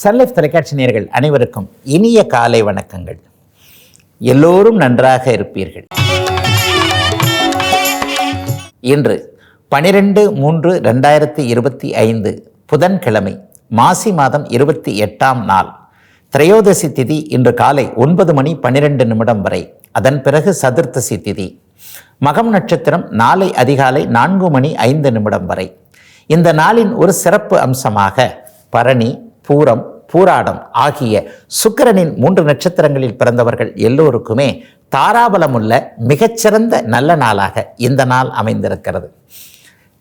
Sun Life தொலைக்காட்சி நேர்கள் அனைவருக்கும் இனிய காலை வணக்கங்கள். எல்லோரும் நன்றாக இருப்பீர்கள். இன்று பனிரெண்டு மூன்று ரெண்டாயிரத்தி இருபத்தி ஐந்து புதன்கிழமை மாசி மாதம் இருபத்தி எட்டாம் நாள். திரையோதசி திதி இன்று காலை ஒன்பது மணி பன்னிரெண்டு நிமிடம் வரை. அதன் பிறகு சதுர்த்தசி திதி. மகம் நட்சத்திரம் நாளை அதிகாலை நான்கு மணி ஐந்து நிமிடம் வரை. இந்த நாளின் ஒரு சிறப்பு அம்சமாக பரணி பூரம் பூராடம் ஆகிய சுக்கிரனின் மூன்று நட்சத்திரங்களில் பிறந்தவர்கள் எல்லோருக்குமே தாராபலமுள்ள மிகச்சிறந்த நல்ல நாளாக இந்த நாள் அமைந்திருக்கிறது.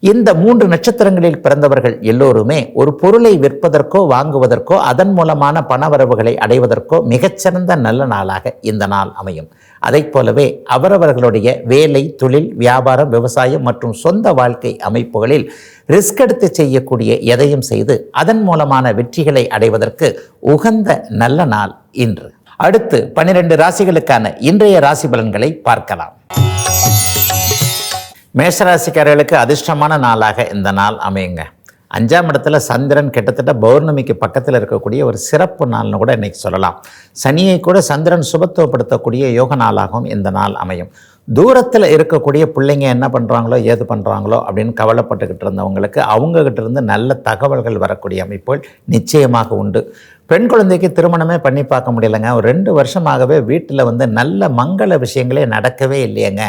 இந்த மூன்று நட்சத்திரங்களில் பிறந்தவர்கள் எல்லோருமே ஒரு பொருளை விற்பதற்கோ வாங்குவதற்கோ அதன் மூலமான பணவரவுகளை அடைவதற்கோ மிகச்சிறந்த நல்ல நாளாக இந்த நாள் அமையும். அதைப் போலவே அவரவர்களுடைய வேலை தொழில் வியாபாரம் விவசாயம் மற்றும் சொந்த வாழ்க்கை அமைப்புகளில் ரிஸ்க் எடுத்து செய்யக்கூடிய எதையும் செய்து அதன் மூலமான வெற்றிகளை அடைவதற்கு உகந்த நல்ல நாள் இன்று. அடுத்து பன்னிரண்டு ராசிகளுக்கான இன்றைய ராசி பலன்களை பார்க்கலாம். மேஷராசிக்காரர்களுக்கு அதிர்ஷ்டமான நாளாக இந்த நாள் அமையுங்க. அஞ்சாம் இடத்துல சந்திரன் கிட்டத்தட்ட பௌர்ணமிக்கு பக்கத்தில் இருக்கக்கூடிய ஒரு சிறப்பு நாள்னு கூட இன்றைக்கி சொல்லலாம். சனியை கூட சந்திரன் சுபத்துவப்படுத்தக்கூடிய யோக நாளாகவும் இந்த நாள் அமையும். தூரத்தில் இருக்கக்கூடிய பிள்ளைங்க என்ன பண்ணுறாங்களோ ஏது பண்ணுறாங்களோ அப்படின்னு கவலைப்பட்டுக்கிட்டு இருந்தவங்களுக்கு அவங்கக்கிட்ட இருந்து நல்ல தகவல்கள் வரக்கூடிய அமைப்புகள் நிச்சயமாக உண்டு. பெண் குழந்தைக்கு திருமணமே பண்ணி பார்க்க முடியலைங்க. ஒரு ரெண்டு வருஷமாகவே வீட்டில் வந்து நல்ல மங்கள விஷயங்களே நடக்கவே இல்லையங்க.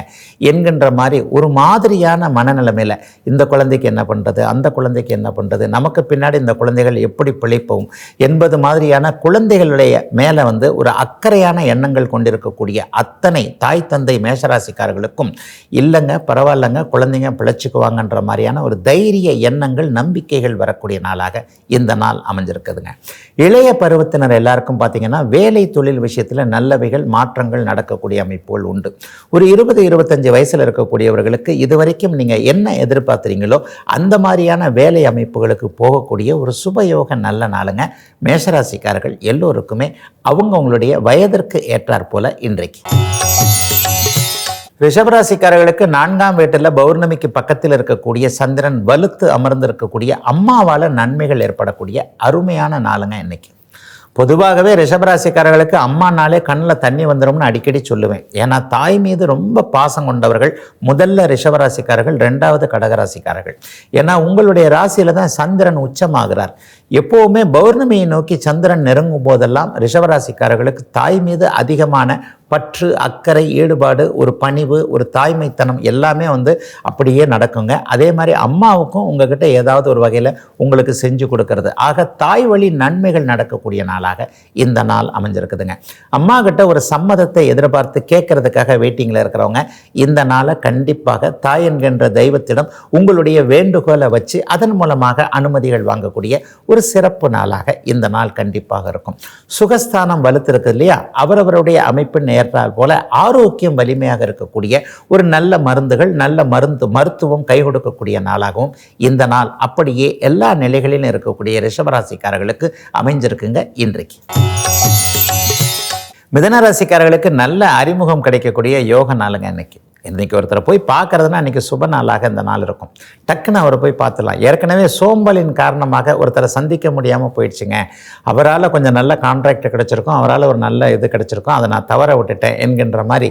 என்கின்ற மாதிரி ஒரு மாதிரியான மனநிலைமையில் இந்த குழந்தைக்கு என்ன பண்ணுறது அந்த குழந்தைக்கு என்ன பண்ணுறது நமக்கு பின்னாடி இந்த குழந்தைகள் எப்படி பிழைப்போம்? என்பது மாதிரியான குழந்தைகளுடைய மேலே வந்து ஒரு அக்கறையான எண்ணங்கள் கொண்டிருக்கக்கூடிய அத்தனை தாய் தந்தை மேஷராசிக்காரர்களுக்கும் இல்லைங்க பரவாயில்லைங்க குழந்தைங்க பிழைச்சிக்குவாங்கன்ற மாதிரியான ஒரு தைரிய எண்ணங்கள் நம்பிக்கைகள் வரக்கூடிய நாளாக இந்த நாள் அமைஞ்சிருக்குதுங்க. இளைய பருவத்தினர் எல்லாருக்கும் பார்த்தீங்கன்னா வேலை தொழில் விஷயத்தில் நல்லவைகள் மாற்றங்கள் நடக்கக்கூடிய அமைப்புகள் உண்டு. ஒரு இருபது இருபத்தஞ்சு வயசில் இருக்கக்கூடியவர்களுக்கு இதுவரைக்கும் நீங்கள் என்ன எதிர்பார்க்குறீங்களோ அந்த மாதிரியான வேலை அமைப்புகளுக்கு போகக்கூடிய ஒரு சுபயோக நல்ல நாளுங்க மேஷராசிக்காரர்கள் எல்லோருக்குமே அவங்கவுங்களுடைய வயதிற்கு ஏற்றாற் போல இன்றைக்கு. ரிஷபராசிக்காரர்களுக்கு நான்காம் வீட்டில் பௌர்ணமிக்கு பக்கத்தில் இருக்கக்கூடிய சந்திரன் வலுத்து அமர்ந்திருக்கக்கூடிய அம்மாவால் நன்மைகள் ஏற்படக்கூடிய அருமையான நாளுங்க இன்னைக்கு. பொதுவாகவே ரிஷபராசிக்காரர்களுக்கு அம்மா நாளே கண்ணில் தண்ணி வந்துடும்னு அடிக்கடி சொல்லுவேன். ஏன்னா தாய் மீது ரொம்ப பாசம் கொண்டவர்கள் முதல்ல ரிஷபராசிக்காரர்கள் ரெண்டாவது கடகராசிக்காரர்கள். ஏன்னா உங்களுடைய ராசியில் தான் சந்திரன் உச்சமாகிறார். எப்போவுமே பௌர்ணமியை நோக்கி சந்திரன் நெருங்கும் போதெல்லாம் ரிஷவராசிக்காரர்களுக்கு தாய் மீது அதிகமான பற்று அக்கறை ஈடுபாடு ஒரு பணிவு ஒரு தாய்மைத்தனம் எல்லாமே வந்து அப்படியே நடக்குங்க. அதே மாதிரி அம்மாவுக்கும் உங்ககிட்ட ஏதாவது ஒரு வகையில் உங்களுக்கு செஞ்சு கொடுக்கறது. ஆக தாய் வழி நன்மைகள் நடக்கக்கூடிய நாளாக இந்த நாள் அமைஞ்சிருக்குதுங்க. அம்மா கிட்ட ஒரு சம்மதத்தை எதிர்பார்த்து கேட்கறதுக்காக வெயிட்டிங்கில் இருக்கிறவங்க இந்த நாளை கண்டிப்பாக தாய் என்கின்ற தெய்வத்திடம் உங்களுடைய வேண்டுகோளை வச்சு அதன் மூலமாக அனுமதிகள் வாங்கக்கூடிய ஒரு சிறப்பு நாளாக இந்த நாள் கண்டிப்பாக இருக்கும். சுகஸ்தானம் வலுத்திருக்கு இல்லையா? அவரவருடைய அமைப்பின் நேர்ந்தால் போல ஆரோக்கியம் வலிமையாக இருக்கக்கூடிய ஒரு நல்ல மருந்துகள் நல்ல மருந்து மருத்துவம் கை கொடுக்கக்கூடிய நாளாகவும் இந்த நாள் அப்படியே எல்லா நிலைகளிலும் இருக்கக்கூடிய ரிஷபராசிக்காரர்களுக்கு அமைஞ்சிருக்குங்க இன்றைக்கு. மிதனராசிக்காரர்களுக்கு நல்ல அறிமுகம் கிடைக்கக்கூடிய யோக நாளுங்க இன்னைக்கு. இன்றைக்கி ஒருத்தரை போய் பார்க்கறதுனா இன்றைக்கி சுப நாளாக இந்த நாள் இருக்கும். டக்குன்னு அவரை போய் பார்த்துடலாம். ஏற்கனவே சோம்பலின் காரணமாக ஒருத்தரை சந்திக்க முடியாமல் போயிடுச்சுங்க. அவரால் கொஞ்சம் நல்ல கான்ட்ராக்ட் கிடச்சிருக்கும். அவரால் ஒரு நல்ல இது கிடச்சிருக்கும். அதை நான் தவற விட்டுட்டேன் என்கின்ற மாதிரி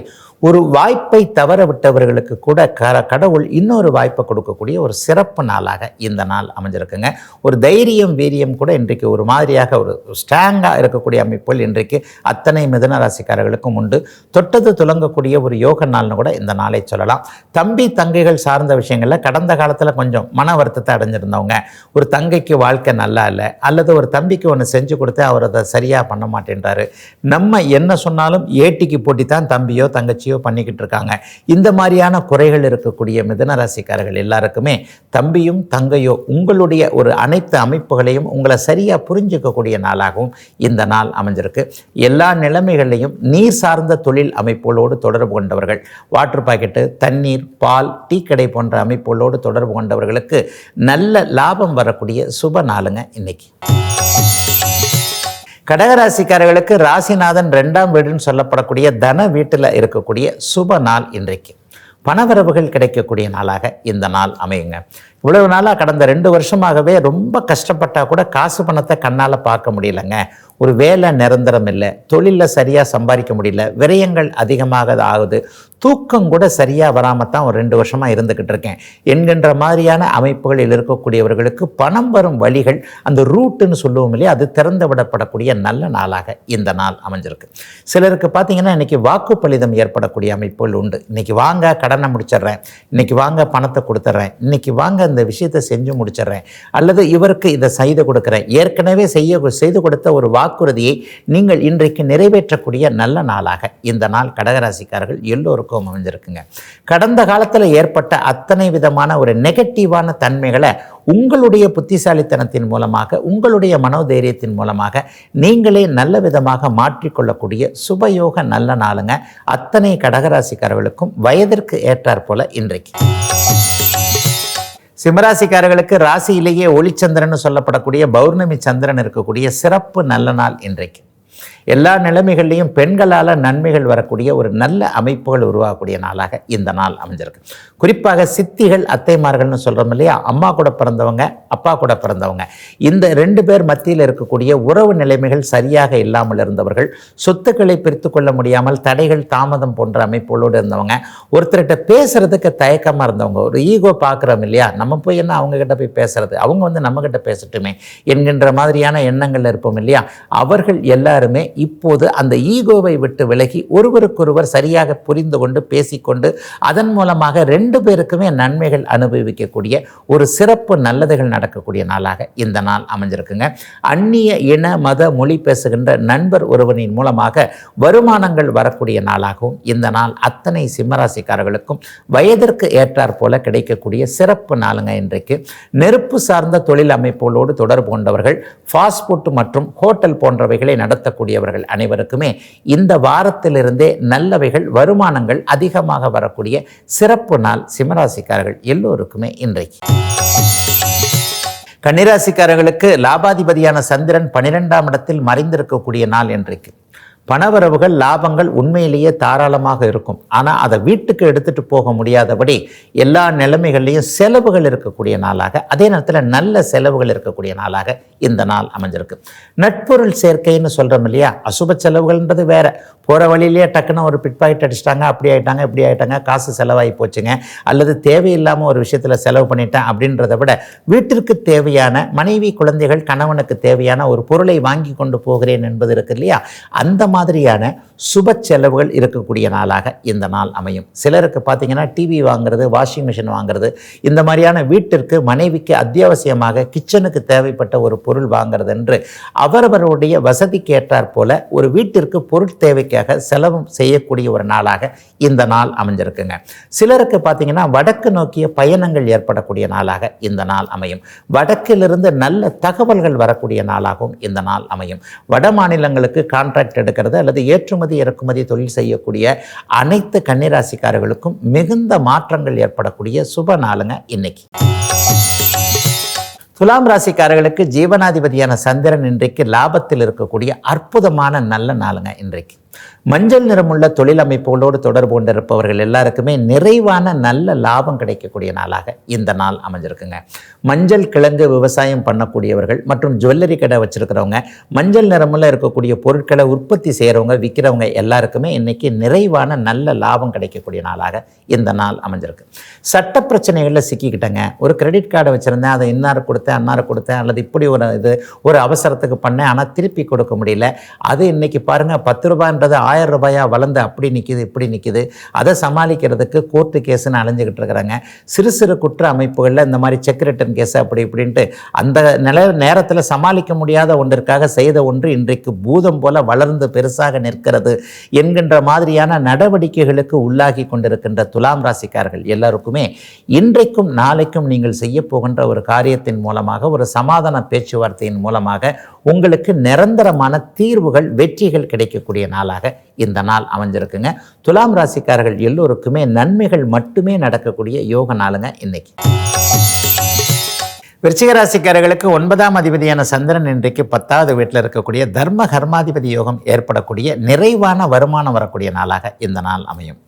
ஒரு வாய்ப்பை தவற விட்டவர்களுக்கு கூட க கடவுள் இன்னொரு வாய்ப்பை கொடுக்கக்கூடிய ஒரு சிறப்பு நாளாக இந்த நாள் அமைஞ்சிருக்குங்க. ஒரு தைரியம் வீரியம் கூட இன்றைக்கு ஒரு மாதிரியாக ஒரு ஸ்ட்ராங்காக இருக்கக்கூடிய அமைப்புகள் இன்றைக்கு அத்தனை மிதன ராசிக்காரர்களுக்கும் உண்டு. தொட்டது துலங்கக்கூடிய ஒரு யோக நாள்னு கூட இந்த நாளை சொல்லலாம். தம்பி தங்கைகள் சார்ந்த விஷயங்களில் கடந்த காலத்தில் கொஞ்சம் மன வருத்தத்தை அடைஞ்சிருந்தவங்க. ஒரு தங்கைக்கு வாழ்க்கை நல்லா இல்லை அல்லது ஒரு தம்பிக்கு ஒன்று செஞ்சு கொடுத்து அவர் அதை சரியாக பண்ண மாட்டேன்றாரு. நம்ம என்ன சொன்னாலும் ஏட்டிக்கு போட்டி தான் தம்பியோ தங்கச்சியோ பண்ணிக்கிட்டு இருக்காங்க. இந்த மாதிரியான குறைகள் இருக்கக்கூடிய மிதன ராசிக்காரர்கள் எல்லாருக்குமே தம்பியும் தங்கையோ உங்களுடைய ஒரு அனைத்து அமைப்புகளையும் உங்களை சரியாக புரிஞ்சுக்கக்கூடிய நாளாகவும் இந்த நாள் அமைஞ்சிருக்கு. எல்லா நிலைமைகளையும் நீர் சார்ந்த தொழில் அமைப்புகளோடு தொடர்பு கொண்டவர்கள் வாட்டர் பாக்கெட்டு தண்ணீர் பால் டீ கடை போன்ற அமைப்புகளோடு தொடர்பு கொண்டவர்களுக்கு நல்ல லாபம் வரக்கூடிய சுப நாளுங்க இன்னைக்கு. கடகராசிக்காரர்களுக்கு ராசிநாதன் ரெண்டாம் வீடுன்னு சொல்லப்படக்கூடிய தன வீட்டில் இருக்கக்கூடிய சுப நாள் இன்றைக்கு. பணவரவுகள் கிடைக்கக்கூடிய நாளாக இந்த நாள் அமையுங்க. இவ்வளவு நாளாக கடந்த ரெண்டு வருஷமாகவே ரொம்ப கஷ்டப்பட்டால் கூட காசு பணத்தை கண்ணால் பார்க்க முடியலங்க. ஒரு வேலை நிரந்தரம் இல்லை. தொழிலில் சரியாக சம்பாதிக்க முடியல. விரயங்கள் அதிகமாக ஆகுது. தூக்கம் கூட சரியாக வராமல் தான் ஒரு ரெண்டு வருஷமாக இருந்துக்கிட்டு இருக்கேன். என்கின்ற மாதிரியான அமைப்புகளில் இருக்கக்கூடியவர்களுக்கு பணம் வரும் வழிகள் அந்த ரூட்டுன்னு சொல்லுவோம் இல்லையா அது திறந்து விடப்படக்கூடிய நல்ல நாளாக இந்த நாள் அமைஞ்சிருக்கு. சிலருக்கு பார்த்தீங்கன்னா இன்றைக்கி வாக்குப்பளிதம் ஏற்படக்கூடிய அமைப்புகள் உண்டு. இன்றைக்கி வாங்க கடனை முடிச்சிடுறேன். இன்றைக்கி வாங்க பணத்தை கொடுத்துட்றேன். இன்றைக்கி வாங்க இந்த விஷயத்தை செஞ்சு முடிச்சிடுறேன். அல்லது இவருக்கு இதை செய்து கொடுக்குறேன். ஏற்கனவே செய்ய செய்து கொடுத்த ஒரு வாக்குறுதியை நீங்கள் இன்றைக்கு நிறைவேற்றக்கூடிய நல்ல நாளாக இந்த நாள் கடகராசிக்காரர்கள் எல்லோருக்கும் அமைஞ்சிருக்குங்க. கடந்த காலத்தில் ஏற்பட்ட அத்தனை விதமான ஒரு நெகட்டிவான தன்மைகளை உங்களுடைய புத்திசாலித்தனத்தின் மூலமாக உங்களுடைய மனோதைரியத்தின் மூலமாக நீங்களே நல்ல விதமாக மாற்றிக்கொள்ளக்கூடிய சுபயோக நல்ல நாளுங்க. அத்தனை கடகராசிக்காரர்களுக்கும் வயதிற்கு ஏற்றாற்போல இன்றைக்கு. சிம்மராசிக்காரர்களுக்கு ராசியிலேயே ஒளிச்சந்திரன் சொல்லப்படக்கூடிய பௌர்ணமி சந்திரன் இருக்கக்கூடிய சிறப்பு நல்ல நாள் இன்றைக்கு. எல்லா நிலைமைகள்லையும் பெண்களால் நன்மைகள் வரக்கூடிய ஒரு நல்ல அமைப்புகள் உருவாகக்கூடிய நாளாக இந்த நாள் அமைஞ்சிருக்கு. குறிப்பாக சித்திகள் அத்தைமார்கள்னு சொல்கிறோம் இல்லையா? அம்மா கூட பிறந்தவங்க அப்பா கூட பிறந்தவங்க. இந்த ரெண்டு பேர் மத்தியில் இருக்கக்கூடிய உறவு நிலைமைகள் சரியாக இல்லாமல் இருந்தவர்கள் சொத்துக்களை பிரித்து கொள்ள முடியாமல் தடைகள் தாமதம் போன்ற அமைப்புகளோடு இருந்தவங்க ஒருத்தர்கிட்ட பேசுறதுக்கு தயக்கமாக இருந்தவங்க ஒரு ஈகோ பார்க்குறோம் இல்லையா? நம்ம போய் என்ன அவங்ககிட்ட போய் பேசுறது? அவங்க வந்து நம்மக்கிட்ட பேசட்டுமே என்கின்ற மாதிரியான எண்ணங்கள் இருப்போம் இல்லையா? அவர்கள் எல்லாருமே இப்போது அந்த ஈகோவை விட்டு விலகி ஒருவருக்கொருவர் சரியாக புரிந்து கொண்டு பேசிக்கொண்டு அதன் மூலமாக ரெண்டு பேருக்குமே நன்மைகள் அனுபவிக்கக்கூடிய ஒரு சிறப்பு நல்லதுகள் நடக்கக்கூடிய நாளாக இந்த நாள் அமைஞ்சிருக்குங்க. அந்நிய இன மத மொழி பேசுகின்ற நண்பர் ஒருவனின் மூலமாக வருமானங்கள் வரக்கூடிய நாளாகவும் இந்த நாள் அத்தனை சிம்மராசிக்காரர்களுக்கும் வயதிற்கு ஏற்றாற் போல கிடைக்கக்கூடிய சிறப்பு நாளுங்க இன்றைக்கு. நெருப்பு சார்ந்த தொழில் அமைப்புகளோடு தொடர்பு கொண்டவர்கள் ஃபாஸ்ட் ஃபுட் மற்றும் ஹோட்டல் போன்றவைகளை நடத்தக்கூடிய நடத்தக்கூடியவர்கள் அனைவருக்குமே இந்த வாரத்திலிருந்தே நல்லவைகள் வருமானங்கள் அதிகமாக வரக்கூடிய சிறப்பு நாள் சிம்மராசிக்காரர்கள் எல்லோருக்குமே இன்றைக்கு. கன்னிராசிக்காரர்களுக்கு லாபாதிபதியான சந்திரன் பனிரெண்டாம் இடத்தில் மறைந்திருக்கக்கூடிய நாள் இன்றைக்கு. பணவரவுகள் லாபங்கள் உண்மையிலேயே தாராளமாக இருக்கும். ஆனால் அதை வீட்டுக்கு எடுத்துகிட்டு போக முடியாதபடி எல்லா நிலைமைகள்லேயும் செலவுகள் இருக்கக்கூடிய நாளாக அதே நேரத்தில் நல்ல செலவுகள் இருக்கக்கூடிய நாளாக இந்த நாள் அமைஞ்சிருக்கு. நட்பொருள் சேர்க்கைன்னு சொல்கிறோம் இல்லையா? அசுப செலவுகள்ன்றது வேற. போகிற வழியிலேயே டக்குன்னு ஒரு பிட் பாக்கெட் அடிச்சிட்டாங்க அப்படி ஆயிட்டாங்க இப்படி ஆயிட்டாங்க காசு செலவாகி போச்சுங்க. அல்லது தேவையில்லாமல் ஒரு விஷயத்தில் செலவு பண்ணிட்டேன் அப்படின்றத விட வீட்டிற்கு தேவையான மனைவி குழந்தைகள் கணவனுக்கு தேவையான ஒரு பொருளை வாங்கி கொண்டு போகிறேன் என்பது இருக்கு இல்லையா? அந்த மாதிரியான சுப செலவுகள் இருக்கக்கூடிய நாளாக இந்த நாள் அமையும். சிலருக்கு பார்த்தீங்கன்னா டிவி வாங்குறது வாஷிங் மிஷின் வாங்குறது இந்த மாதிரியான வீட்டிற்கு மனைவிக்கு அத்தியாவசியமாக கிச்சனுக்கு தேவைப்பட்ட ஒரு பொருள் வாங்குறது என்று அவரவருடைய வசதிக்கு ஏற்றாற் போல ஒரு வீட்டிற்கு பொருள் தேவைக்காக செலவு செய்யக்கூடிய ஒரு நாளாக இந்த நாள் அமைஞ்சிருக்குங்க. சிலருக்கு பார்த்தீங்கன்னா வடக்கு நோக்கிய பயணங்கள் ஏற்படக்கூடிய நாளாக இந்த நாள் அமையும். வடக்கிலிருந்து நல்ல தகவல்கள் வரக்கூடிய நாளாகவும் இந்த நாள் அமையும். வட மாநிலங்களுக்கு கான்ட்ராக்ட் இருக்கிறது அல்லது ஏற்றுமதி இறக்குமதி தொழில் செய்யக்கூடிய அனைத்து கன்னிராசிக்காரர்களுக்கும் மிகுந்த மாற்றங்கள் ஏற்படக்கூடிய சுப நாளுங்க இன்னைக்கு. துலாம் ராசிக்காரர்களுக்கு ஜீவனாதிபதியான சந்திரன் இன்றைக்கு லாபத்தில் இருக்கக்கூடிய அற்புதமான நல்ல நாளுங்க இன்றைக்கு. மஞ்சள் நிறமுள்ள தொழில் அமைப்புகளோடு தொடர்பு கொண்டிருப்பவர்கள் எல்லாருக்குமே நிறைவான நல்ல லாபம் கிடைக்கக்கூடிய நாளாக இந்த நாள் அமைஞ்சிருக்குங்க. மஞ்சள் கிழங்கு விவசாயம் பண்ணக்கூடியவர்கள் மற்றும் ஜுவல்லரி கடை வச்சிருக்கிறவங்க மஞ்சள் நிறமுள்ள இருக்கக்கூடிய பொருட்களை உற்பத்தி செய்கிறவங்க விற்கிறவங்க எல்லாருக்குமே இன்றைக்கி நிறைவான நல்ல லாபம் கிடைக்கக்கூடிய நாளாக இந்த நாள் அமைஞ்சிருக்கு. சட்ட பிரச்சனைகளில் சிக்கிக்கிட்டேங்க. ஒரு கிரெடிட் கார்டை வச்சுருந்தேன் அதை இன்னார் கொடுத்தேன் அன்னார் கொடுத்தேன் அல்லது இப்படி ஒரு இது ஒரு அவசரத்துக்கு பண்ணேன் ஆனால் திருப்பி கொடுக்க முடியல. அது இன்னைக்கு பாருங்கள் பத்து ரூபான்றது ஆயிரம் ரூபாயா வளர்ந்து அப்படி நிற்கிது இப்படி நிற்கிது அதை சமாளிக்கிறதுக்கு கோர்ட்டு கேஸுன்னு அலைஞ்சிக்கிட்டு இருக்கிறாங்க. சிறு சிறு குற்ற அமைப்புகளில் இந்த மாதிரி செக் ரிட்டன் கேஸ் அப்படி இப்படின்ட்டு அந்த நில நேரத்தில் சமாளிக்க முடியாத ஒன்றிற்காக செய்த ஒன்று இன்றைக்கு பூதம் போல வளர்ந்து பெருசாக நிற்கிறது என்கின்ற மாதிரியான நடவடிக்கைகளுக்கு உள்ளாகி கொண்டிருக்கின்ற துலாம் ராசிக்காரர்கள் எல்லாருக்குமே இன்றைக்கும் நாளைக்கும் நீங்கள் செய்ய போகின்ற ஒரு காரியத்தின் மூலமாக ஒரு சமாதான பேச்சுவார்த்தையின் மூலமாக உங்களுக்கு நிரந்தரமான தீர்வுகள் வெற்றிகள் கிடைக்கக்கூடிய நாளாக இந்த நாள் அமைஞ்சிருக்குங்க. துலாம் ராசிக்காரர்கள் எல்லோருக்குமே நன்மைகள் மட்டுமே நடக்கக்கூடிய யோக நாளுங்க இன்னைக்கு. விருச்சிகராசிக்காரர்களுக்கு ஒன்பதாம் அதிபதியான சந்திரன் இன்றைக்கு பத்தாவது வீட்டில் இருக்கக்கூடிய தர்ம கர்மாதிபதி யோகம் ஏற்படக்கூடிய நிறைவான வருமானம் வரக்கூடிய நாளாக இந்த நாள் அமையும்.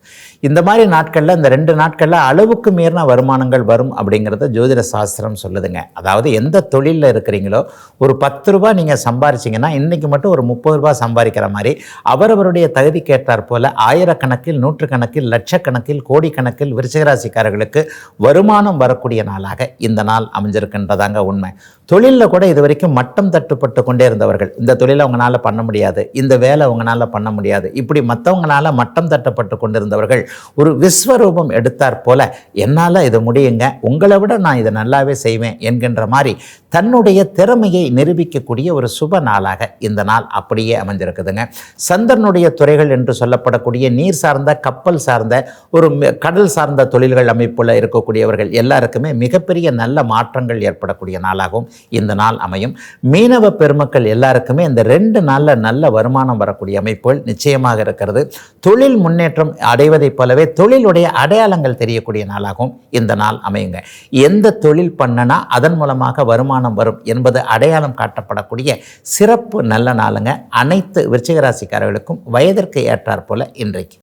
இந்த மாதிரி நாட்களில் இந்த ரெண்டு நாட்களில் அளவுக்கு மீறின வருமானங்கள் வரும் அப்படிங்கிறத ஜோதிட சாஸ்திரம் சொல்லுதுங்க. அதாவது எந்த தொழிலில் இருக்கிறீங்களோ ஒரு பத்து ரூபா நீங்கள் சம்பாரிச்சிங்கன்னா இன்றைக்கி மட்டும் ஒரு முப்பது ரூபாய் சம்பாதிக்கிற மாதிரி அவரவருடைய தகுதி கேட்டார் போல ஆயிரக்கணக்கில் நூற்றுக்கணக்கில் லட்சக்கணக்கில் கோடிக்கணக்கில் விருச்சிகராசிக்காரர்களுக்கு வருமானம் வரக்கூடிய நாளாக இந்த நாள் அமைஞ்சிருக்கின்றதாங்க உண்மை. தொழிலில் கூட இது வரைக்கும் மட்டம் தட்டுப்பட்டு கொண்டே இருந்தவர்கள். இந்த தொழிலை அவங்களால பண்ண முடியாது. இந்த வேலை அவங்களால பண்ண முடியாது. இப்படி மற்றவங்களால மட்டம் தட்டப்பட்டு கொண்டிருந்தவர்கள் ஒரு விஸ்வரூபம் எடுத்தார் போல என்னால் இது முடியுங்க. உங்களை விட நான் இதை நல்லாவே செய்வேன் என்கின்ற மாதிரி தன்னுடைய திறமையை நிரூபிக்கக்கூடிய ஒரு சுப நாளாக இந்த நாள் அப்படியே அமைஞ்சிருக்குதுங்க. சந்திரனுடைய துறைகள் என்று சொல்லப்படக்கூடிய நீர் சார்ந்த கப்பல் சார்ந்த ஒரு கடல் சார்ந்த தொழில்கள் அமைப்புல இருக்கக்கூடியவர்கள் எல்லாருக்குமே மிகப்பெரிய நல்ல மாற்றங்கள் ஏற்படக்கூடிய நாளாகும் இந்த நாள் அமையும். மீனவ பெருமக்கள் எல்லாருக்குமே இந்த ரெண்டு நாளில் நல்ல வருமானம் வரக்கூடிய அமைப்புகள் நிச்சயமாக இருக்கிறது. தொழில் முன்னேற்றம் அடைவதைப் போலவே தொழிலுடைய அடையாளங்கள் தெரியக்கூடிய நாளாகவும் இந்த நாள் அமையுங்க. எந்த தொழில் பண்ணனா அதன் மூலமாக வருமானம் வரும் என்பது அடையாளம் காட்டப்படக்கூடிய சிறப்பு நல்ல நாளுங்க. அனைத்து விருச்சிகராசிக்காரர்களுக்கும் வயதிற்கு ஏற்றாற்போல இன்றைக்கு.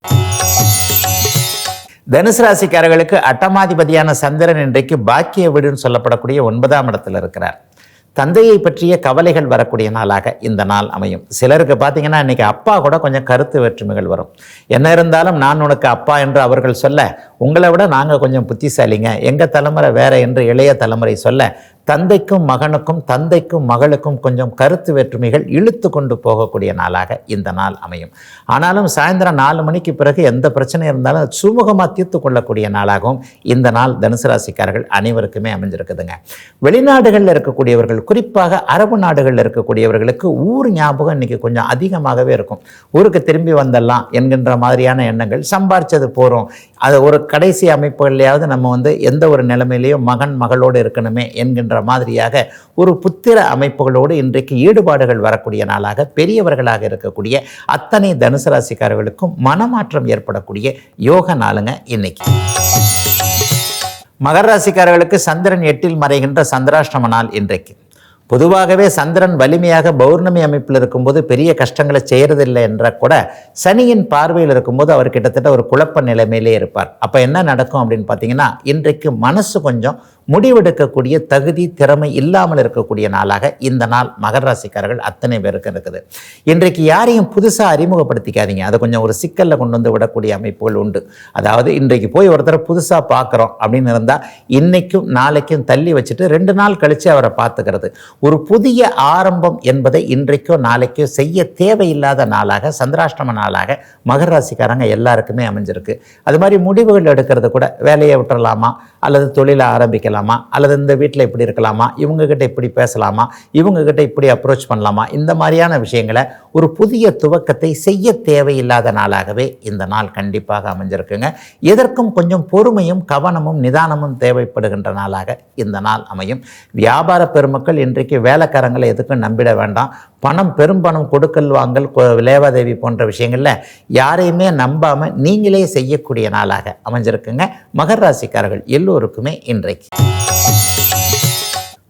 தனுசு ராசிக்காரர்களுக்கு அட்டமாதிபதியான சந்திரன் இன்றைக்கு பாக்கிய வீடுன்னு சொல்லப்படக்கூடிய ஒன்பதாம் இடத்துல இருக்கிறார். தந்தையை பற்றிய கவலைகள் வரக்கூடிய நாளாக இந்த நாள் அமையும். சிலருக்கு பார்த்தீங்கன்னா இன்னைக்கு அப்பா கூட கொஞ்சம் கருத்து வேற்றுமைகள் வரும். என்ன இருந்தாலும் நான் உனக்கு அப்பா என்று அவர்கள் சொல்ல உங்களை விட நாங்கள் கொஞ்சம் புத்திசாலிங்க. எங்கள் தலைமுறை வேற என்று இளைய தலைமுறை சொல்ல தந்தைக்கும் மகனுக்கும் தந்தைக்கும் மகளுக்கும் கொஞ்சம் கருத்து வேற்றுமைகள் இழுத்து கொண்டு போகக்கூடிய நாளாக இந்த நாள் அமையும். ஆனாலும் சாயந்தரம் நாலு மணிக்கு பிறகு எந்த பிரச்சனை இருந்தாலும் சுமூகமாக தீர்த்து கொள்ளக்கூடிய நாளாகவும் இந்த நாள் தனுசு ராசிக்காரர்கள் அனைவருக்குமே அமைஞ்சிருக்குதுங்க. வெளிநாடுகளில் இருக்கக்கூடியவர்கள் குறிப்பாக அரபு நாடுகளில் இருக்கக்கூடியவர்களுக்கு ஊர் ஞாபகம் இன்னைக்கு கொஞ்சம் அதிகமாகவே இருக்கும். ஊருக்கு திரும்பி வந்துடலாம் என்கின்ற மாதிரியான எண்ணங்கள். சம்பாரிச்சது போகிறோம் அது ஒரு கடைசி அமைப்புகள்லையாவது நம்ம வந்து எந்த ஒரு நிலைமையிலையும் மகன் மகளோடு இருக்கணுமே என்கின்ற மாதிரியாக ஒரு புத்திர அமைப்புகளோடு இன்றைக்கு ஈடுபாடுகள் வரக்கூடிய நாளாக பெரியவர்களாக இருக்கக்கூடிய அத்தனை தனுசு ராசிக்காரர்களுக்கும் மனமாற்றம் ஏற்படக்கூடிய யோக நாளுங்க இன்னைக்கு. மகர ராசிக்காரர்களுக்கு சந்திரன் எட்டில் மறைகின்ற சந்திராஷ்டம நாள் இன்றைக்கு. பொதுவாகவே சந்திரன் வலிமையாக பௌர்ணமி அமைப்பில் இருக்கும்போது பெரிய கஷ்டங்களை செய்கிறதில்லை என்ற கூட சனியின் பார்வையில் இருக்கும்போது அவர் கிட்டத்தட்ட ஒரு குழப்ப நிலைமையிலே இருப்பார். அப்போ என்ன நடக்கும் அப்படின்னு பார்த்தீங்கன்னா இன்றைக்கு மனசு கொஞ்சம் முடிவெடுக்கக்கூடிய தகுதி திறமை இல்லாமல் இருக்கக்கூடிய நாளாக இந்த நாள் மகர ராசிக்காரர்கள் அத்தனை பேருக்கு இருக்குது. இன்றைக்கு யாரையும் புதுசாக அறிமுகப்படுத்திக்காதீங்க. அதை கொஞ்சம் ஒரு சிக்கலில் கொண்டு வந்து விடக்கூடிய அமைப்புகள் உண்டு. அதாவது இன்றைக்கு போய் ஒருத்தரை புதுசாக பார்க்குறோம் அப்படின்னு இருந்தால் இன்றைக்கும் நாளைக்கும் தள்ளி வச்சுட்டு ரெண்டு நாள் கழித்து அவரை பார்த்துக்கிறது. ஒரு புதிய ஆரம்பம் என்பதை இன்றைக்கோ நாளைக்கோ செய்ய தேவையில்லாத நாளாக சந்திராஷ்டம நாளாக மகர ராசிக்காரங்க எல்லாருக்குமே அமைஞ்சிருக்கு. அது மாதிரி முடிவுகள் எடுக்கிறது கூட வேலையை விட்டுறலாமா? அல்லது தொழிலை ஆரம்பிக்கலாம்? அல்லது இந்த வீட்டில் இப்படி இருக்கலாமா? இவங்ககிட்ட இப்படி பேசலாமா? இவங்ககிட்ட இப்படி அப்ரோச் பண்ணலாமா? இந்த மாதிரியான விஷயங்களை ஒரு புதிய துவக்கத்தை செய்ய தேவையில்லாத நாளாகவே இந்த நாள் கண்டிப்பாக அமைஞ்சிருக்குங்க. எதற்கும் கொஞ்சம் பொறுமையும் கவனமும் நிதானமும் தேவைப்படுகின்ற நாளாக இந்த நாள் அமையும். வியாபார பெருமக்கள் இன்றைக்கு வேலைக்காரங்களை எதுக்கும் நம்பிட வேண்டாம். பணம் பெரும்பணம் கொடுக்கல் வாங்கல் லேவாதேவி போன்ற விஷயங்களில் யாரையுமே நம்பாமல் நீங்களே செய்யக்கூடிய நாளாக அமைஞ்சிருக்குங்க. மகர் ராசிக்காரர்கள் எல்லோருக்குமே இன்றைக்கு.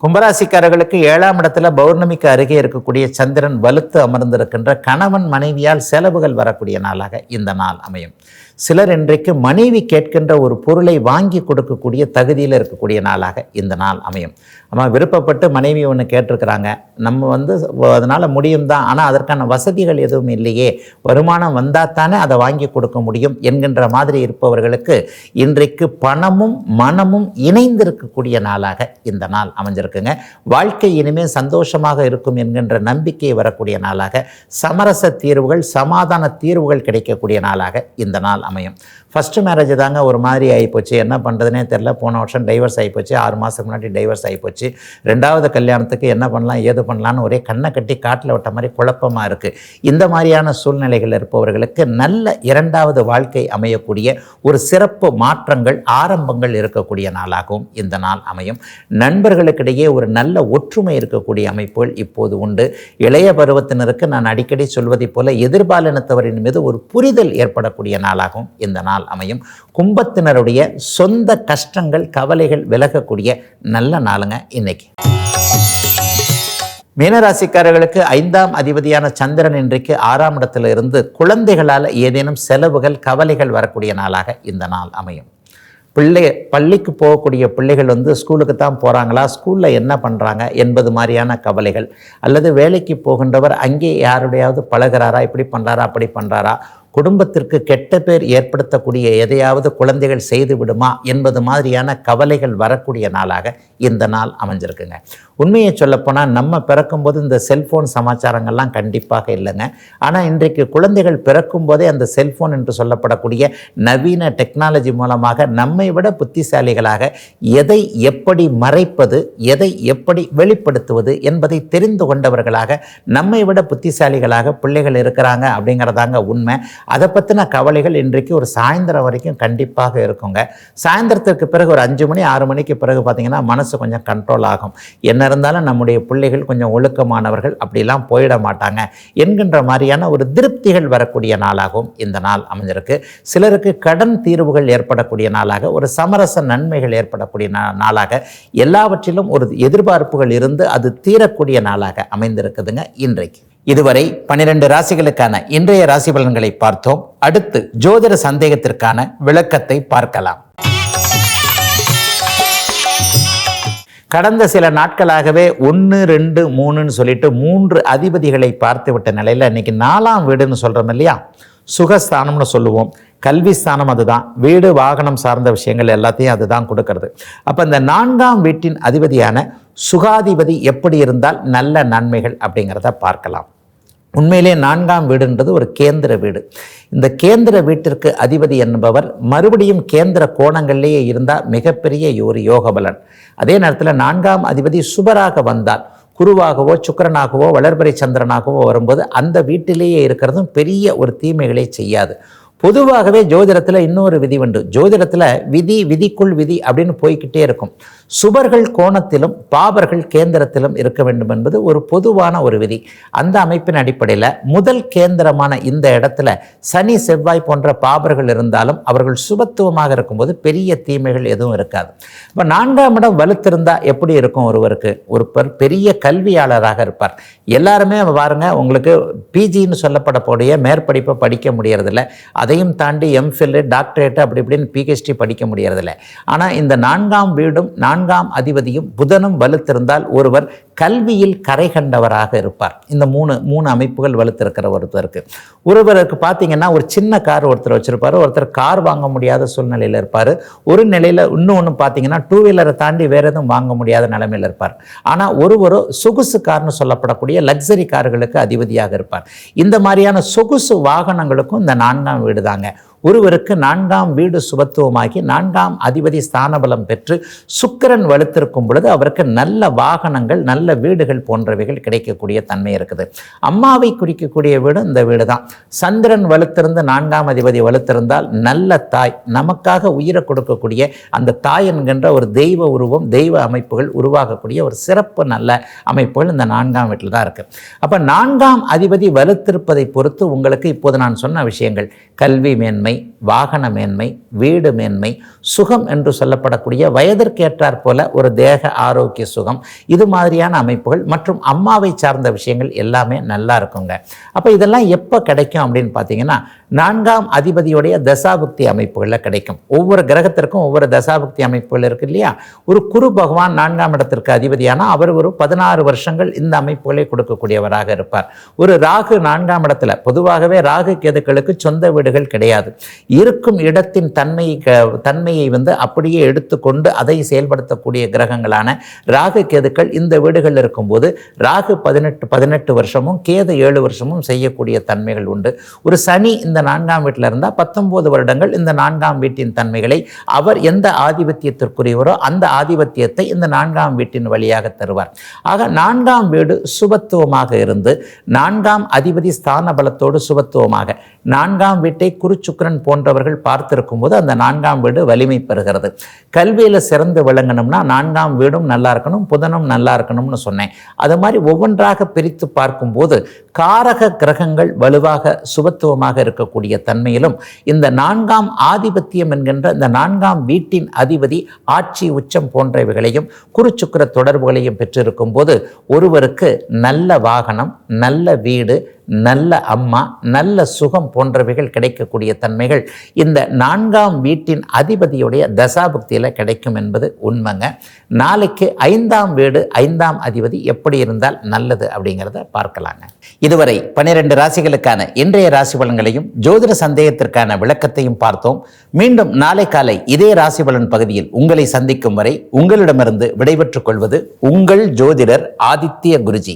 கும்பராசிக்காரர்களுக்கு ஏழாம் இடத்துல பௌர்ணமிக்கு அருகே இருக்கக்கூடிய சந்திரன் வலுத்து அமர்ந்திருக்கின்ற கணவன் மனைவியால் செலவுகள் வரக்கூடிய நாளாக இந்த நாள் அமையும். சிலர் இன்றைக்கு மனைவி கேட்கின்ற ஒரு பொருளை வாங்கி கொடுக்கக்கூடிய தகுதியில் இருக்கக்கூடிய நாளாக இந்த நாள் அமையும். ஆமாம் விருப்பப்பட்டு மனைவி ஒன்று கேட்டிருக்கிறாங்க. நம்ம வந்து அதனால் முடியும் தான் ஆனால் அதற்கான வசதிகள் எதுவும் இல்லையே. வருமானம் வந்தால் தானே அதை வாங்கி கொடுக்க முடியும் என்கின்ற மாதிரி இருப்பவர்களுக்கு இன்றைக்கு பணமும் மனமும் இணைந்திருக்கக்கூடிய நாளாக இந்த நாள் அமைஞ்சிருக்குங்க. வாழ்க்கை இனிமேல் சந்தோஷமாக இருக்கும் என்கின்ற நம்பிக்கை வரக்கூடிய நாளாக சமரச தீர்வுகள் சமாதான தீர்வுகள் கிடைக்கக்கூடிய நாளாக இந்த நாள் அமையும். ஃபஸ்ட்டு மேரேஜ் தாங்க ஒரு மாதிரி ஆகிப்போச்சு என்ன பண்ணுறதுனே தெரில போன வருஷம் டைவர்ஸ் ஆகிப்போச்சு ஆறு மாதத்துக்கு முன்னாடி டைவர்ஸ் ஆகிப்போச்சு ரெண்டாவது கல்யாணத்துக்கு என்ன பண்ணலாம் ஏது பண்ணலான்னு ஒரே கண்ணை கட்டி காட்டில் விட்ட மாதிரி குழப்பமாக இருக்குது இந்த மாதிரியான சூழ்நிலைகள் இருப்பவர்களுக்கு நல்ல இரண்டாவது வாழ்க்கை அமையக்கூடிய ஒரு சிறப்பு மாற்றங்கள் ஆரம்பங்கள் இருக்கக்கூடிய நாளாகவும் இந்த நாள் அமையும். நண்பர்களுக்கிடையே ஒரு நல்ல ஒற்றுமை இருக்கக்கூடிய அமைப்புகள் இப்போது உண்டு. இளைய பருவத்தினருக்கு நான் அடிக்கடி சொல்வதைப் போல எதிர்பாலினத்தவரின் மீது ஒரு புரிதல் ஏற்படக்கூடிய நாளாகவும் நாளாகவும் இந்த நாள் அமையும். கும்பத்தினருடைய சொந்த கஷ்டங்கள் கவலைகள் விலகக்கூடிய நல்ல நாளுங்க இன்னைக்கு. மீனராசிக்காரர்களுக்கு ஐந்தாம் அதிபதியான சந்திரன் இன்றைக்கு ஆறாம் இடத்துல இருந்து குழந்தைகளால் ஏதேனும் செலவுகள் கவலைகள் வரக்கூடிய நாளாக இந்த நாள் அமையும். பிள்ளை பள்ளிக்கு போகக்கூடிய பிள்ளைகள் வந்து ஸ்கூலுக்கு தான் போகிறாங்களா ஸ்கூலில் என்ன பண்ணுறாங்க என்பது மாதிரியான கவலைகள். அல்லது வேலைக்கு போகின்றவர் அங்கே யாருடையாவது பழகிறாரா? இப்படி பண்ணுறாரா அப்படி பண்ணுறாரா குடும்பத்திற்கு கெட்ட பேர் ஏற்படுத்தக்கூடிய எதையாவது குழந்தைகள் செய்து விடுமா என்பது மாதிரியான கவலைகள் வரக்கூடிய நாளாக இந்த நாள் அமைஞ்சிருக்குங்க. உண்மையை சொல்லப்போனால் நம்ம பிறக்கும்போது இந்த செல்ஃபோன் சமாச்சாரங்கள்லாம் கண்டிப்பாக இல்லைங்க. ஆனால் இன்றைக்கு குழந்தைகள் பிறக்கும் போதே அந்த செல்ஃபோன் என்று சொல்லப்படக்கூடிய நவீன டெக்னாலஜி மூலமாக நம்மை விட புத்திசாலிகளாக எதை எப்படி மறைப்பது எதை எப்படி வெளிப்படுத்துவது என்பதை தெரிந்து கொண்டவர்களாக நம்மை விட புத்திசாலிகளாக பிள்ளைகள் இருக்கிறாங்க அப்படிங்கிறதாங்க உண்மை. அதை பற்றின கவலைகள் இன்றைக்கு ஒரு சாயந்தரம் வரைக்கும் கண்டிப்பாக இருக்குங்க. சாயந்தரத்துக்கு பிறகு ஒரு அஞ்சு மணி ஆறு மணிக்கு பிறகு பார்த்திங்கன்னா மனசு கொஞ்சம் கண்ட்ரோல் ஆகும். என்ன இருந்தாலும் நம்முடைய பிள்ளைகள் கொஞ்சம் ஒழுக்கமானவர்கள் அப்படிலாம் போயிட மாட்டாங்க. என்கின்ற மாதிரியான ஒரு திருப்திகள் வரக்கூடிய நாளாகவும் இந்த நாள் அமைஞ்சிருக்கு. சிலருக்கு கடன் தீர்வுகள் ஏற்படக்கூடிய நாளாக ஒரு சமரச நன்மைகள் ஏற்படக்கூடிய நா- நாளாக எல்லாவற்றிலும் ஒரு எதிர்பார்ப்புகள் இருந்து அது தீரக்கூடிய நாளாக அமைந்திருக்குதுங்க இன்றைக்கு. இதுவரை பனிரெண்டு ராசிகளுக்கான இன்றைய ராசி பலன்களை பார்த்தோம். அடுத்து ஜோதிட சந்தேகத்திற்கான விளக்கத்தை பார்க்கலாம். கடந்த சில நாட்களாகவே ஒன்று ரெண்டு மூணுன்னு சொல்லிட்டு மூன்று அதிபதிகளை பார்த்து விட்ட நிலையில் இன்னைக்கு நாலாம் வீடுன்னு சொல்கிறோம் இல்லையா? சுகஸ்தானம்னு சொல்லுவோம். கல்வி ஸ்தானம் அதுதான். வீடு வாகனம் சார்ந்த விஷயங்கள் எல்லாத்தையும் அதுதான் கொடுக்கறது. அப்போ இந்த நான்காம் வீட்டின் அதிபதியான சுகாதிபதி எப்படி இருந்தால் நல்ல நன்மைகள் அப்படிங்கிறத பார்க்கலாம். உண்மையிலே நான்காம் வீடுன்றது ஒரு கேந்திர வீடு. இந்த கேந்திர வீட்டிற்கு அதிபதி என்பவர் மறுபடியும் கேந்திர கோணங்கள்லேயே இருந்தால் மிகப்பெரிய ஒரு யோகபலன். அதே நேரத்தில் நான்காம் அதிபதி சுபராக வந்தால் குருவாகவோ சுக்கிரனாகவோ வளர்பறை சந்திரனாகவோ வரும்போது அந்த வீட்டிலேயே இருக்கிறதும் பெரிய ஒரு தீமைகளை செய்யாது. பொதுவாகவே ஜோதிடத்தில் இன்னொரு விதி உண்டு. ஜோதிடத்தில் விதி விதிக்குள் விதி அப்படின்னு போய்க்கிட்டே இருக்கும். சுபர்கள் கோணத்திலும் பாபர்கள் கேந்திரத்திலும் இருக்க வேண்டும் என்பது ஒரு பொதுவான ஒரு விதி. அந்த அமைப்பின் அடிப்படையில் முதல் கேந்திரமான இந்த இடத்துல சனி செவ்வாய் போன்ற பாபர்கள் இருந்தாலும் அவர்கள் சுபத்துவமாக இருக்கும்போது பெரிய தீமைகள் எதுவும் இருக்காது. இப்போ நான்காம் இடம் வலுத்திருந்தால் எப்படி இருக்கும் ஒருவருக்கு? ஒரு பெரிய கல்வியாளராக இருப்பார். எல்லாருமே பாருங்க உங்களுக்கு பிஜின்னு சொல்லப்படக்கூடிய மேற்படிப்பை படிக்க முடியறதில்ல. அதையும் தாண்டி எம்ஃபில்லு டாக்டரேட்டு அப்படி இப்படின்னு பிஹெச்டி படிக்க முடியறதில்ல. ஆனால் இந்த நான்காம் வீடும் நான்காம் அதிபதியும் புதனும் வலுத்திருந்தால் ஒருவர் கல்வியில் கரை கண்டவராக இருப்பார். இந்த மூணு மூணு அமைப்புகள் வலுத்திருக்கிற ஒருத்தருக்கு. ஒருவருக்கு பார்த்தீங்கன்னா ஒரு சின்ன கார் ஒருத்தர் வச்சிருப்பாரு ஒருத்தர் கார் வாங்க முடியாத சூழ்நிலையில் இருப்பார். ஒரு நிலையில் இன்னொன்று பார்த்தீங்கன்னா டூ வீலரை தாண்டி வேறு எதுவும் வாங்க முடியாத நிலைமையில் இருப்பார். ஆனால் ஒருவர் சொகுசு கார்னு சொல்லப்படக்கூடிய லக்ஸரி கார்களுக்கு அதிபதியாக இருப்பார். இந்த மாதிரியான சொகுசு வாகனங்களுக்கும் இந்த நான்காம் வீடு தாங்க ஒருவருக்கு நான்காம் வீடு சுபத்துவமாகி நான்காம் அதிபதி ஸ்தானபலம் பெற்று சுக்கிரன் வலுத்திருக்கும் பொழுது அவருக்கு நல்ல வாகனங்கள் நல்ல வீடுகள் போன்றவைகள் கிடைக்கக்கூடிய தன்மை இருக்குது. அம்மாவை குறிக்கக்கூடிய வீடு இந்த வீடு தான் சந்திரன் வலுத்திருந்து நான்காம் அதிபதி வலுத்திருந்தால் நல்ல தாய் நமக்காக உயிரை கொடுக்கக்கூடிய அந்த தாய் என்கின்ற ஒரு தெய்வ உருவம் தெய்வ அமைப்புகள் உருவாகக்கூடிய ஒரு சிறப்பு நல்ல அமைப்புகள் இந்த நான்காம் வீட்டில் தான் இருக்குது அப்போ நான்காம் அதிபதி வலுத்திருப்பதை பொறுத்து உங்களுக்கு இப்போது நான் சொன்ன விஷயங்கள் கல்வி மேன்மை வாகன மேன்மை வீடு மேன்மை சுகம் என்று சொல்லப்படக்கூடிய வயதிற்கேற்றாற் போல ஒரு தேக ஆரோக்கிய சுகம். இது மாதிரியான அமைப்புகள் மற்றும் அம்மாவை சார்ந்த விஷயங்கள் எல்லாமே நல்லா இருக்குங்க. அப்போ இதெல்லாம் எப்போ கிடைக்கும் அப்படின்னு பார்த்தீங்கன்னா நான்காம் அதிபதியுடைய தசாபுக்தி அமைப்புகளில் கிடைக்கும். ஒவ்வொரு கிரகத்திற்கும் ஒவ்வொரு தசாபுக்தி அமைப்புகள் இருக்கு இல்லையா? ஒரு குரு பகவான் நான்காம் இடத்திற்கு அதிபதியான அவர் ஒரு பதினாறு வருஷங்கள் இந்த அமைப்புகளை கொடுக்கக்கூடியவராக இருப்பார். ஒரு ராகு நான்காம் இடத்துல பொதுவாகவே ராகு கேதுக்களுக்கு சொந்த வீடுகள் கிடையாது. இருக்கும் இடத்தின் தன்மையை தன்மையை வந்து அப்படியே எடுத்துக்கொண்டு அதை செயல்படுத்தக்கூடிய கிரகங்களான ராகு கேதுக்கள் இந்த வீடுகள் இருக்கும்போது ராகு பதினெட்டு பதினெட்டு வருஷமும் கேது ஏழு வருஷமும் செய்யக்கூடிய தன்மைகள் உண்டு. ஒரு சனி இந்த நான்காம் வீட்டில் இருந்தால் பத்தொம்போது வருடங்கள் இந்த நான்காம் வீட்டின் தன்மைகளை அவர் எந்த ஆதிபத்தியத்திற்குரியவரோ அந்த ஆதிபத்தியத்தை இந்த நான்காம் வீட்டின் வழியாக தருவார். ஆக நான்காம் வீடு சுபத்துவமாக இருந்து நான்காம் அதிபதி ஸ்தான பலத்தோடு சுபத்துவமாக நான்காம் வீட்டை குருச்சுக்கரன் சந்திரன் போன்றவர்கள் பார்த்திருக்கும் போது அந்த நான்காம் வீடு வலிமை பெறுகிறது. கல்வியில் சிறந்து விளங்கணும்னா நான்காம் வீடும் நல்லா இருக்கணும் புதனும் நல்லா இருக்கணும்னு சொன்னேன். அது மாதிரி ஒவ்வொன்றாக பிரித்து பார்க்கும்போது காரக கிரகங்கள் வலுவாக சுபத்துவமாக இருக்கக்கூடிய தன்மையிலும் இந்த நான்காம் ஆதிபத்தியம் என்கின்ற இந்த நான்காம் வீட்டின் அதிபதி ஆட்சி உச்சம் போன்றவைகளையும் குருச்சுக்கிர தொடர்புகளையும் பெற்றிருக்கும் போது ஒருவருக்கு நல்ல வாகனம் நல்ல வீடு நல்ல அம்மா நல்ல சுகம் போன்றவைகள் கிடைக்கக்கூடிய தன்மைகள் இந்த நான்காம் வீட்டின் அதிபதியுடைய தசாபுக்தியில் கிடைக்கும் என்பது உண்மைங்க. நாளைக்கு ஐந்தாம் வீடு ஐந்தாம் அதிபதி எப்படி இருந்தால் நல்லது அப்படிங்கிறத பார்க்கலாங்க. இதுவரை பன்னிரெண்டு ராசிகளுக்கான இன்றைய ராசி பலன்களையும் ஜோதிட சந்தேகத்திற்கான விளக்கத்தையும் பார்த்தோம். மீண்டும் நாளை காலை இதே ராசி பலன் பகுதியில் உங்களை சந்திக்கும் வரை உங்களிடமிருந்து விடைபெற்றுக் கொள்வது உங்கள் ஜோதிடர் ஆதித்ய குருஜி.